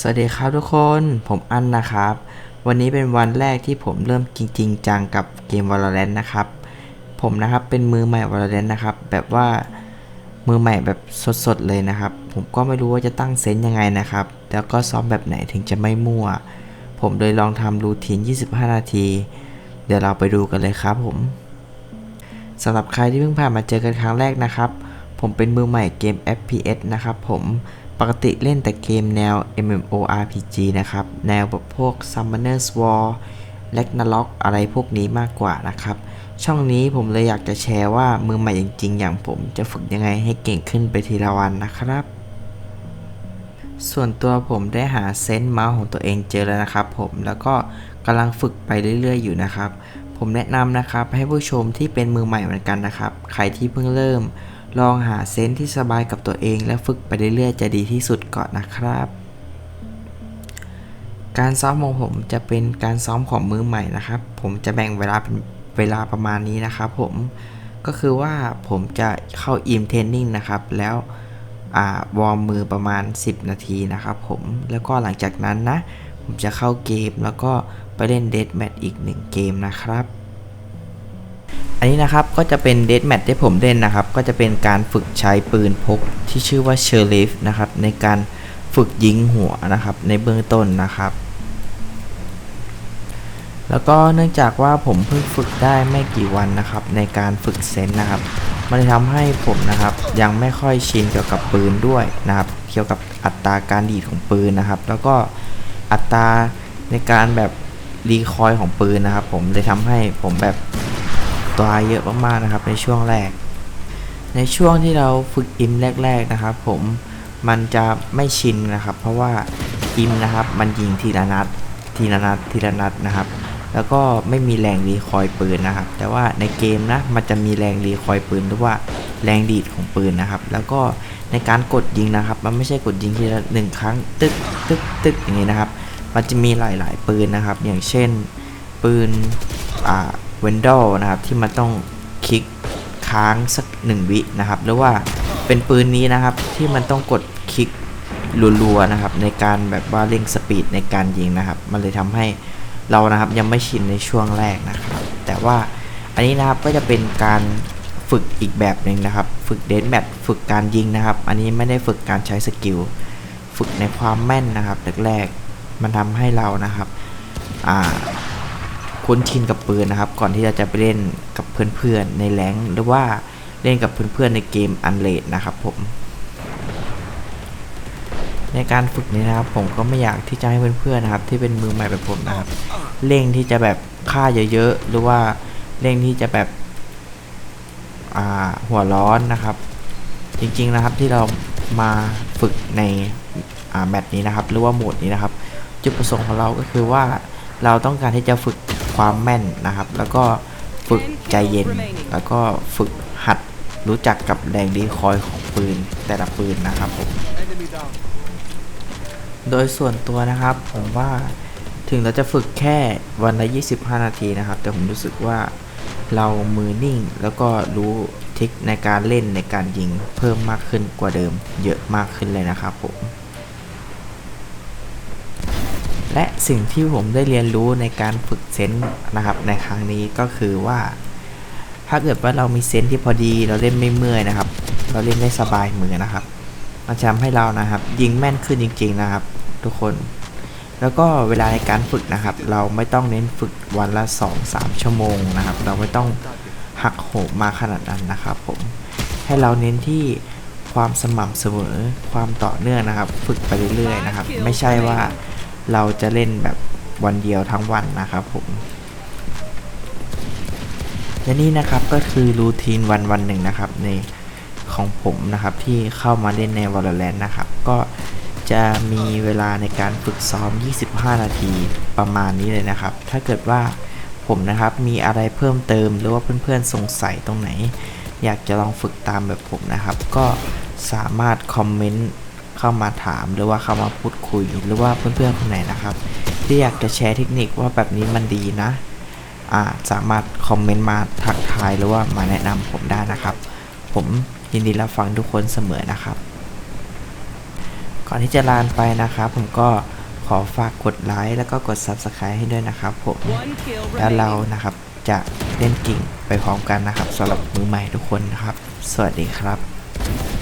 สวัสดีครับทุกคน ผมอันนะครับ วันนี้เป็นวันแรกที่ผมเริ่มจริงๆจังกับเกม Valorant นะครับ ผมนะครับเป็นมือใหม่ Valorant นะครับ แบบว่ามือใหม่แบบสดๆเลยนะครับ ผมก็ไม่รู้ว่าจะตั้งเซนยังไงนะครับ แล้วก็ซ้อมแบบไหนถึงจะไม่มั่ว ผมเลยลองทำรูทีน 25 นาที เดี๋ยวเราไปดูกันเลยครับผมสำหรับใครที่เพิ่งผ่านมาเจอกันครั้งแรกนะครับ ผมเป็นมือใหม่เกม FPS นะครับผม ปกติเล่นแต่เกมแนว MMORPG นะครับ แนวแบบพวก Summoner's War Ragnarok อะไรพวกนี้มากกว่านะครับ ช่องนี้ผมเลยอยากจะแชร์ว่ามือใหม่จริงๆ อย่างผมจะฝึกยังไงให้เก่งขึ้นไปทีละวันนะครับ ส่วนตัวผมได้หาเซนต์เมาส์ของตัวเองเจอแล้วนะครับผมแล้วก็กำลังฝึกไปเรื่อยๆ อยู่นะครับ ผมแนะนำนะครับให้ผู้ชมที่เป็นมือใหม่เหมือนกันนะครับ ใครที่เพิ่งเริ่ม ลองหาเซนต์ที่สบายกับตัวเอง และฝึกไปเรื่อยๆจะดีที่สุดก่อนนะครับ การซ้อมของผมจะเป็นการซ้อมของมือใหม่นะครับ ผมจะแบ่งเวลาเป็นเวลาประมาณนี้นะครับผมก็คือว่าผมจะเข้าอิมเทรนนิ่งนะครับ แล้ววอร์มมือประมาณ 10 นาทีนะครับผมแล้วก็หลังจากนั้นนะ ผมจะเข้าเกมแล้วก็ไปเล่นเดทแมทอีก 1 เกมนะครับ อันนี้นะครับก็จะเป็นเดทแมทที่ผมเล่นนะครับ ก็จะเป็นการฝึกใช้ปืนพกที่ชื่อว่าเชอร์ลิฟนะครับในการฝึกยิงหัวนะครับในเบื้องต้นนะครับ แล้วก็เนื่องจากว่าผมเพิ่งฝึกได้ไม่กี่วันนะครับ ในการฝึกเซนนะครับ มันเลยทำให้ผมนะครับ ยังไม่ค่อยชินเกี่ยวกับปืนด้วยนะครับ เกี่ยวกับอัตราการดีดของปืนนะครับ แล้วก็อัตราในการแบบรีคอยของปืนนะครับ ผมเลยทำให้ผมแบบ ตัวเยอะมากๆนะครับในช่วงแรก ในช่วงที่เราฝึกอิมแรก ๆนะครับผมมันจะไม่ชินนะครับ เพราะว่าอิมนะครับมันยิงทีละนัดทีละนัดทีละนัดนะครับ แล้วก็ไม่มีแรงรีคอยล์ปืนนะครับ แต่ว่าในเกมนะมันจะมีแรงรีคอยล์ปืนหรือว่าแรงดีดของปืนนะครับ แล้วก็ในการกดยิงนะครับ มันไม่ใช่กดยิงทีละหนึ่งครั้งตึกตึกตึกอย่างนี้นะครับ มันจะมีหลาย ๆ ปืนนะครับ อย่างเช่น ปืนอ่า เวนดอลนะครับที่มันต้องคลิกค้างสักหนึ่งวินะครับหรือว่าเป็นปืนนี้นะครับที่มันต้องกดคลิกรัวๆนะครับในการแบบว่าเร่งสปีดในการยิงนะครับ มันเลยทำให้เรานะครับยังไม่ชินในช่วงแรกนะครับ แต่ว่าอันนี้นะครับก็จะเป็นการฝึกอีกแบบหนึ่งนะครับ ฝึกเดนแมทฝึกการยิงนะครับ อันนี้ไม่ได้ฝึกการใช้สกิลฝึกในความแม่นนะครับแรกๆมันทำให้เรานะครับอ่า คุ้นชินกับปืนนะครับ ก่อนที่เราจะไปเล่นกับเพื่อนๆในแรงหรือว่าเล่นกับเพื่อนๆในเกมอันเลดนะครับผม ในการฝึกนี้นะครับ ผมก็ไม่อยากที่จะให้เพื่อนๆนะครับ ที่เป็นมือใหม่แบบผมนะครับเร่งที่จะแบบฆ่าเยอะๆหรือว่าเร่งที่จะแบบหัวร้อนนะครับ จริงๆนะครับที่เรามาฝึกในแมตช์นี้นะครับ หรือว่าโหมดนี้นะครับ จุดประสงค์ของเราก็คือว่าเราต้องการที่จะฝึก ความแม่นนะครับ แล้วก็ฝึกใจเย็น แล้วก็ฝึกหัดรู้จักกับแรงดีคอยของปืนแต่ละปืนนะครับผมโดยส่วนตัวนะครับผมว่าถึงเราจะฝึกแค่วันละ25 นาทีนะครับ แต่ผมรู้สึกว่าเรามือนิ่งแล้วก็รู้ทริคในการเล่นในการยิงเพิ่มมากขึ้นกว่าเดิม เยอะมากขึ้นเลยนะครับผม และสิ่งที่ผมได้เรียนรู้ในการฝึกเซนส์นะครับในครั้งนี้ก็คือว่า ถ้าเกิดว่าเรามีเซนส์ที่พอดีเราเล่นไม่เมื่อยนะครับ เราเล่นได้สบายมือนะครับมันจะทำให้เรานะครับ ยิงแม่นขึ้นจริง ๆนะครับ ทุกคน แล้วก็เวลาในการฝึกนะครับ เราไม่ต้องเน้นฝึกวันละ 2-3 ชั่วโมงนะครับ เราไม่ต้องหักโหมมาขนาดนั้นนะครับผมให้เราเน้นที่ความสม่ำเสมอความต่อเนื่องนะครับ ฝึกไปเรื่อยๆนะครับ ไม่ใช่ว่า เราจะเล่นแบบวันเดียวทั้งวันนะครับผมและนี่นะครับก็คือรูทีนวันวันหนึ่งนะครับในของผมนะครับที่เข้ามาเล่นใน Valorant นะครับ ก็จะมีเวลาในการฝึกซ้อม 25 นาทีประมาณนี้เลยนะครับ ถ้าเกิดว่าผมนะครับมีอะไรเพิ่มเติมหรือว่าเพื่อนๆสงสัยตรงไหน อยากจะลองฝึกตามแบบผมนะครับ ก็สามารถคอมเมนต์ เข้ามาถามหรือว่าเข้ามาพูดคุยหรือว่าเพื่อนๆคนไหนนะครับ ที่อยากจะแชร์เทคนิคว่าแบบนี้มันดีนะอ่าสามารถคอมเมนต์มาทักทายหรือว่ามาแนะนำผมได้นะครับ ผมยินดีรับฟังทุกคนเสมอนะครับ ก่อนที่จะลานไปนะครับ ผมก็ขอฝากกดไลค์แล้วก็กด Subscribe ให้ด้วยนะครับผมแล้วเรานะครับจะเล่นกิ่งไปพร้อมกันนะครับสำหรับมือใหม่ทุกคนนะครับ สวัสดีครับ